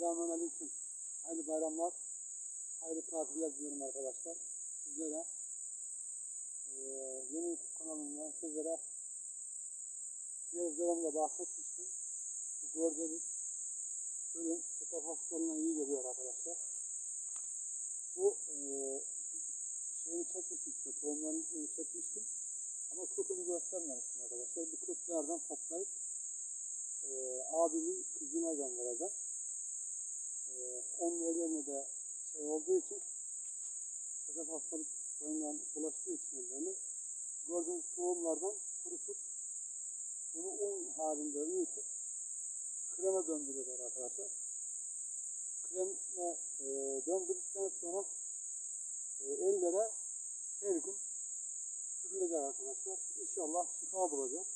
Selamun Aleyküm. Hayırlı bayramlar. Hayırlı tatiller diliyorum arkadaşlar. Sizlere eee, yeni YouTube kanalımdan sizlere diğer videolarımda bahsetmiştim. Bu gördüğünüz ürün staf hastalığına iyi geliyor arkadaşlar. Bu eee şeyini çekmiştim size, tohumlarını çekmiştim. Ama kökünü göstermemiştim arkadaşlar. Bu köklerden toplayıp eee abimin kızına göndereceğim. Eee onun de şey olduğu için sedef hastalıklarından bulaştığı için ellerine gördüğünüz tohumlardan kurutup bunu un halinde öğütüp kreme döndürüyorlar arkadaşlar. Kreme eee döndürdükten sonra eee, ellere her gün sürülecek arkadaşlar. İnşallah şifa bulacak.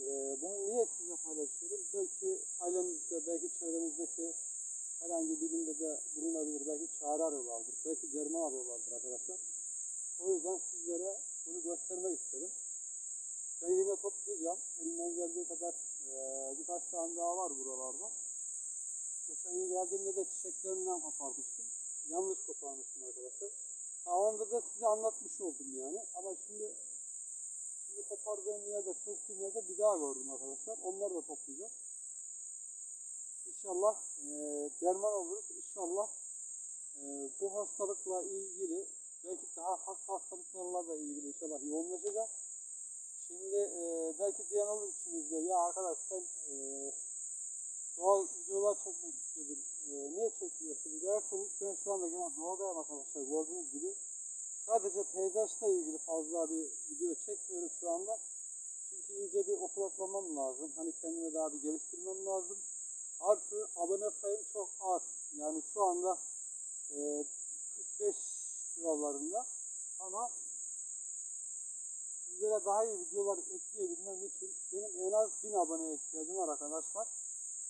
Ee, bunu niye size paylaşıyorum? Belki ailenizde, belki çevrenizdeki herhangi birinde de bulunabilir. Belki çare arıyorlardır. Belki derman arıyorlardır arkadaşlar. O yüzden sizlere bunu göstermek istedim. Ben yine toplayacağım. Elimden geldiği kadar eee, birkaç tane daha var buralarda. Geçen yıl geldiğimde de çiçeklerinden koparmıştım. Yanlış koparmıştım arkadaşlar. Ha, onda da size anlatmış oldum yani. Ama şimdi Şimdi kopardığım yerde, söktüğüm yerde bir daha gördüm arkadaşlar. Onları da toplayacağım. İnşallah eee derman oluruz. İnşallah eee, bu hastalıkla ilgili belki daha farklı hastalıklarla da ilgili inşallah yoğunlaşacağım. Şimdi eee, belki diyen olur içimizde ya arkadaş sen eee, doğal videolar çekmek istiyordun. Eee, niye çekmiyorsun derseniz ben şu anda gene doğadayım arkadaşlar gördüğünüz gibi. Sadece peyzajla ilgili fazla bir video çekmiyorum şu anda. Çünkü iyice bir oturaklamam lazım. Hani kendime daha bir geliştirmem lazım. Artı abone sayım çok az. Yani şu anda e, 45 civarlarında. Ama sizlere daha iyi videolar ekleyebilmem için benim en az 1000 aboneye ihtiyacım var arkadaşlar.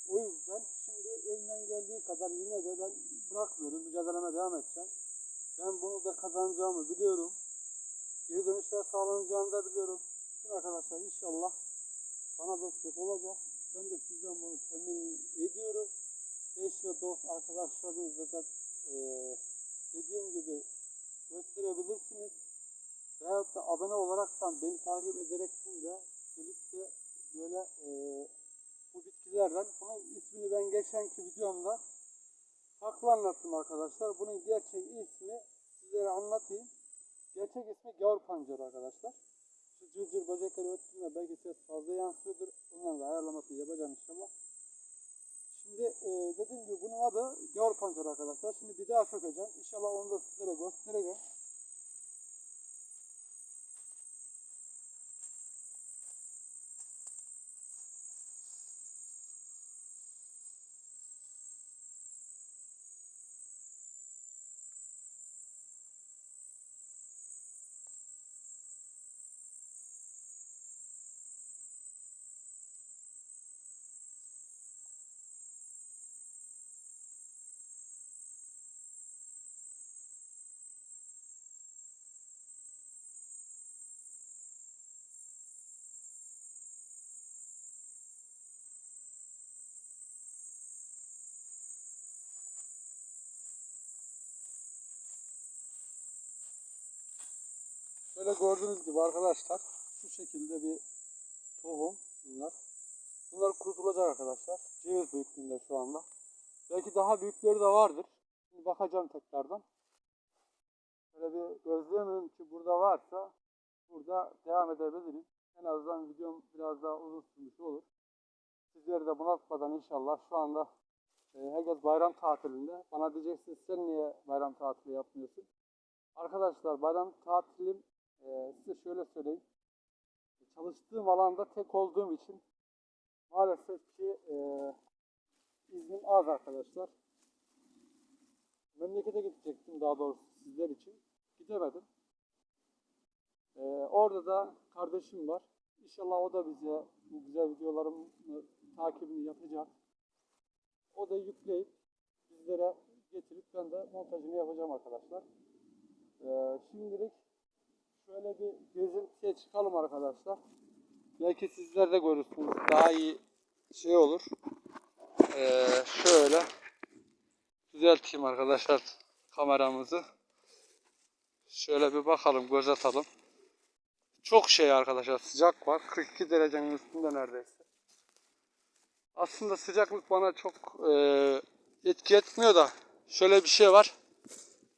O yüzden şimdi elimden geldiği kadar yine de ben bırakmıyorum. Mücadeleme devam edeceğim. Ben bunu da kazanacağımı biliyorum. Geri dönüşler sağlanacağını da biliyorum. Bütün arkadaşlar inşallah bana destek olacak. Ben de sizden bunu temin ediyorum. Eş ve dost arkadaşlarınızla da eee, dediğim gibi gösterebilirsiniz. Veyahut da abone olaraktan beni takip ederekten de gelip böyle eee, bu bitkilerden bunun ismini ben geçenki videomda farklı anlattım arkadaşlar. Bunun gerçek ismi sizlere anlatayım. Gerçek ismi gavur pancarı arkadaşlar. Şu cırcır böcekleri öttüğünde belki ses fazla yansıyordur. Onların da ayarlamasını yapacağım inşallah. Şimdi e, dediğim gibi bunun adı gavur pancarı arkadaşlar. Şimdi bir daha sökeceğim. İnşallah onu da sizlere göstereceğim. Şöyle gördüğünüz gibi arkadaşlar şu şekilde bir tohum bunlar. Bunlar kurutulacak arkadaşlar. Ceviz büyüklüğünde şu anda. Belki daha büyükleri de vardır. Şimdi bakacağım tekrardan. Şöyle bir gözleyemiyorum ki burada varsa burada devam edebiliriz. En azından videom biraz daha uzun sürmüş olur. Sizleri de bunaltmadan inşallah şu anda e, herkes bayram tatilinde. Bana diyeceksiniz sen niye bayram tatili yapmıyorsun? Arkadaşlar bayram tatilim ee, size şöyle söyleyeyim. Çalıştığım alanda tek olduğum için maalesef ki e, iznim az arkadaşlar. Memlekete gidecektim daha doğrusu sizler için. Gidemedim. Ee, orada da kardeşim var. İnşallah o da bize bu güzel videolarımın takibini yapacak. O da yükleyip bizlere getirip ben de montajını yapacağım arkadaşlar. Ee, şimdilik şöyle bir gezintiye çıkalım arkadaşlar. Belki sizler de görürsünüz. Daha iyi şey olur. Ee, şöyle düzelteyim arkadaşlar kameramızı. Şöyle bir bakalım, göz atalım. Çok şey arkadaşlar sıcak var. 42 derecenin üstünde neredeyse. Aslında sıcaklık bana çok e, etki etmiyor da şöyle bir şey var.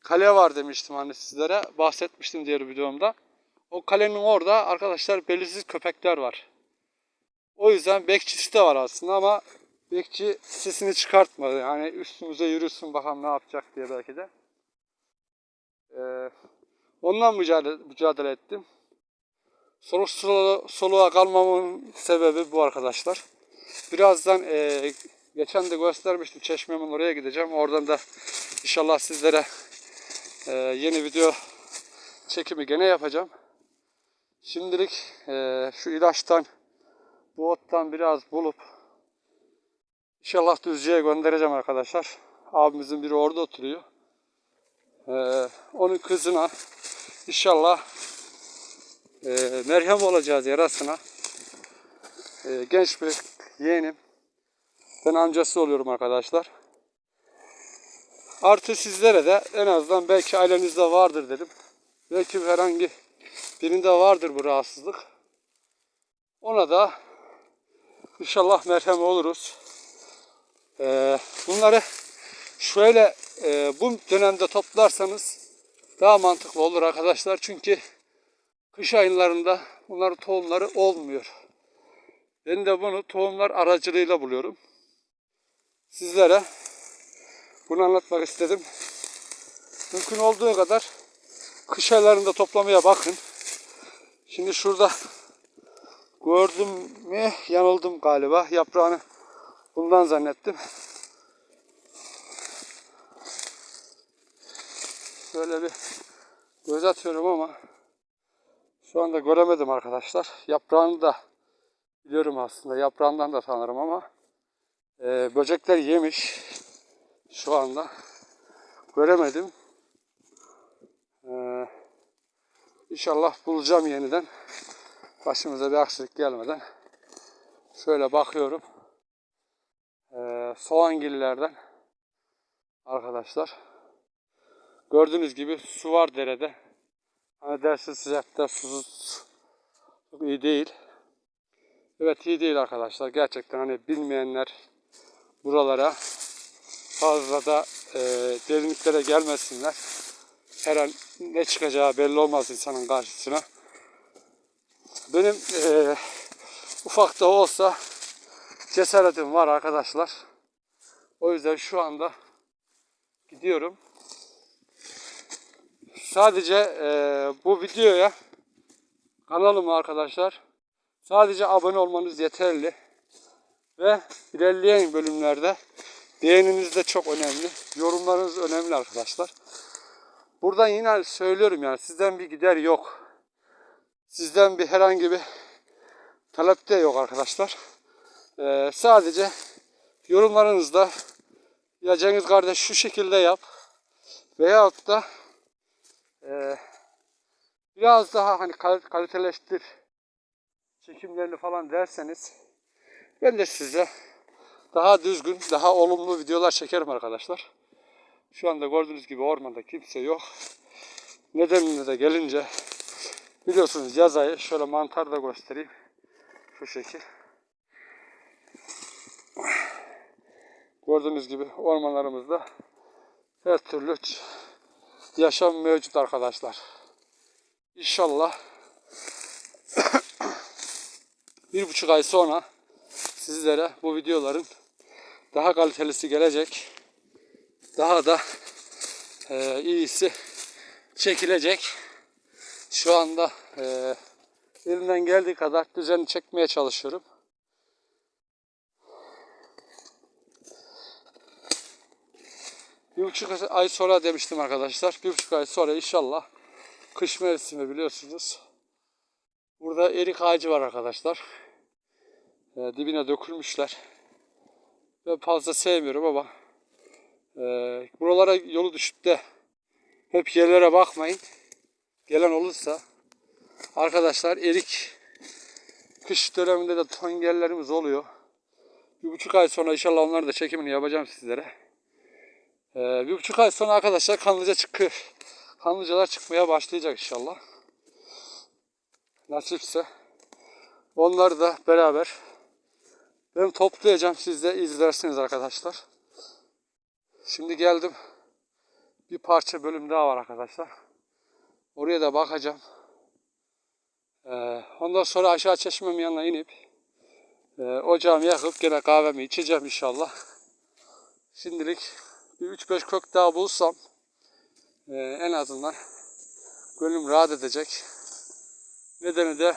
Kale var demiştim hani sizlere. Bahsetmiştim diğer videomda. O kalenin orada arkadaşlar belirsiz köpekler var. O yüzden bekçisi de var aslında ama bekçi sesini çıkartmadı. Yani üstümüze yürüsün bakalım ne yapacak diye belki de. Ee, ondan mücadele, mücadele ettim. Soluk solu- soluğa kalmamın sebebi bu arkadaşlar. Birazdan e, geçen de göstermiştim çeşmemin oraya gideceğim. Oradan da inşallah sizlere e, yeni video çekimi gene yapacağım. Şimdilik e, şu ilaçtan bu ottan biraz bulup inşallah düzceye göndereceğim arkadaşlar. Abimizin biri orada oturuyor. E, onun kızına inşallah e, merhem olacağız yarasına. E, genç bir yeğenim. Ben amcası oluyorum arkadaşlar. Artı sizlere de en azından belki ailenizde vardır dedim. Belki herhangi birinde vardır bu rahatsızlık. Ona da inşallah merhem oluruz. Ee, bunları şöyle e, bu dönemde toplarsanız daha mantıklı olur arkadaşlar. Çünkü kış aylarında bunların tohumları olmuyor. Ben de bunu tohumlar aracılığıyla buluyorum. Sizlere bunu anlatmak istedim. Mümkün olduğu kadar kış aylarında toplamaya bakın. Şimdi şurada gördüm mü yanıldım galiba. Yaprağını bundan zannettim. Şöyle bir göz atıyorum ama şu anda göremedim arkadaşlar. Yaprağını da biliyorum aslında. Yaprağından da tanırım ama e, böcekler yemiş şu anda. Göremedim. Ee, inşallah bulacağım yeniden. Başımıza bir aksilik gelmeden. Şöyle bakıyorum. Ee, soğangillerden arkadaşlar. Gördüğünüz gibi su var derede. Hani dersin sıcakta susuz çok iyi değil. Evet iyi değil arkadaşlar. Gerçekten hani bilmeyenler buralara fazla da e, derinliklere gelmesinler. Her an ne çıkacağı belli olmaz insanın karşısına. Benim e, ufak da olsa cesaretim var arkadaşlar. O yüzden şu anda gidiyorum. Sadece e, bu videoya kanalıma arkadaşlar sadece abone olmanız yeterli. Ve ilerleyen bölümlerde beğeniniz de çok önemli. Yorumlarınız önemli arkadaşlar. Buradan yine söylüyorum yani sizden bir gider yok. Sizden bir herhangi bir talep de yok arkadaşlar. Ee, sadece yorumlarınızda ya Cengiz kardeş şu şekilde yap veyahut da e, biraz daha hani kal- kaliteleştir çekimlerini falan derseniz ben de size daha düzgün, daha olumlu videolar çekerim arkadaşlar. Şu anda gördüğünüz gibi ormanda kimse yok. Nedenine de gelince biliyorsunuz yaz ayı şöyle mantar da göstereyim. Şu şekil. Gördüğünüz gibi ormanlarımızda her türlü yaşam mevcut arkadaşlar. İnşallah bir buçuk ay sonra sizlere bu videoların daha kalitelisi gelecek. Daha da e, iyisi çekilecek. Şu anda e, elimden geldiği kadar düzenli çekmeye çalışıyorum. Bir buçuk ay sonra demiştim arkadaşlar. Bir buçuk ay sonra inşallah kış mevsimi biliyorsunuz. Burada erik ağacı var arkadaşlar. E, dibine dökülmüşler. Ben fazla sevmiyorum ama e, buralara yolu düşüp de hep yerlere bakmayın. Gelen olursa arkadaşlar erik kış döneminde de tongellerimiz oluyor. Bir buçuk ay sonra inşallah onları da çekimini yapacağım sizlere. Ee, bir buçuk ay sonra arkadaşlar kanlıca çıkı, kanlıcalar çıkmaya başlayacak inşallah. Nasipse. Onları da beraber ben toplayacağım. Siz de izlersiniz arkadaşlar. Şimdi geldim. Bir parça bölüm daha var arkadaşlar. Oraya da bakacağım. Ee, ondan sonra aşağı çeşmemin yanına inip e, ocağımı yakıp gene kahvemi içeceğim inşallah. Şimdilik bir 3-5 kök daha bulsam e, en azından gönlüm rahat edecek. Nedeni de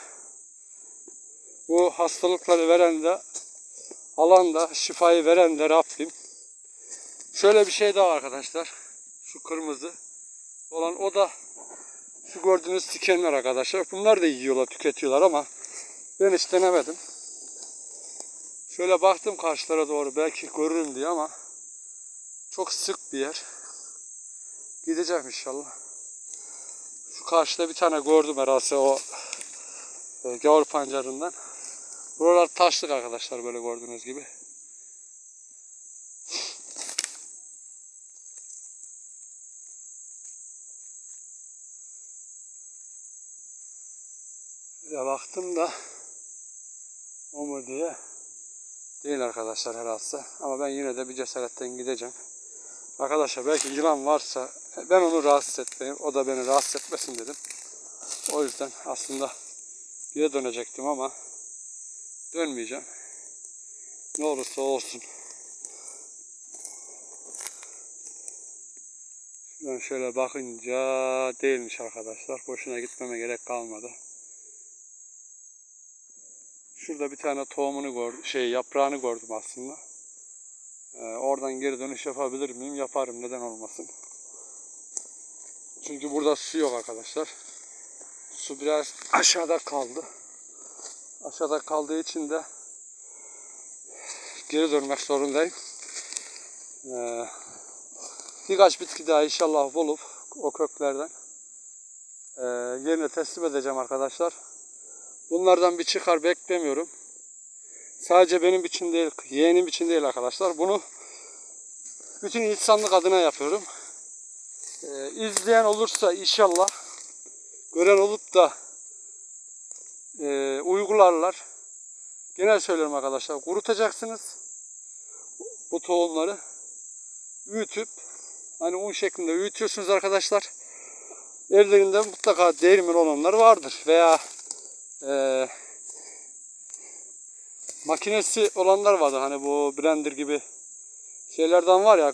bu hastalıkları veren de alan da şifayı veren de Rabbim. Şöyle bir şey daha arkadaşlar. Şu kırmızı olan o da şu gördüğünüz dikenler arkadaşlar. Bunlar da yiyorlar, tüketiyorlar ama ben hiç denemedim. Şöyle baktım karşılara doğru belki görürüm diye ama çok sık bir yer. Gideceğim inşallah. Şu karşıda bir tane gördüm herhalde o e, gavur pancarından. Buralar taşlık arkadaşlar böyle gördüğünüz gibi. Bir de baktım da o mu diye değil arkadaşlar herhalde. Ama ben yine de bir cesaretten gideceğim. Arkadaşlar belki yılan varsa ben onu rahatsız etmeyeyim. O da beni rahatsız etmesin dedim. O yüzden aslında geri dönecektim ama dönmeyeceğim. Ne olursa olsun. Şuradan şöyle bakınca değilmiş arkadaşlar. Boşuna gitmeme gerek kalmadı. Şurada bir tane tohumunu gördüm, şey yaprağını gördüm aslında. Ee, oradan geri dönüş yapabilir miyim? Yaparım. Neden olmasın? Çünkü burada su yok arkadaşlar. Su biraz aşağıda kaldı. Aşağıda kaldığı için de geri dönmek zorundayım. Ee, birkaç bitki daha inşallah bulup o köklerden e, yerine teslim edeceğim arkadaşlar. Bunlardan bir çıkar beklemiyorum. Sadece benim için değil, yeğenim için değil arkadaşlar. Bunu bütün insanlık adına yapıyorum. Ee, izleyen olursa inşallah gören olup da e, uygularlar. Genel söylüyorum arkadaşlar. Kurutacaksınız bu tohumları. Büyütüp hani un şeklinde büyütüyorsunuz arkadaşlar. Ellerinde mutlaka değirmen olanlar vardır veya e, makinesi olanlar vardı hani bu blender gibi şeylerden var ya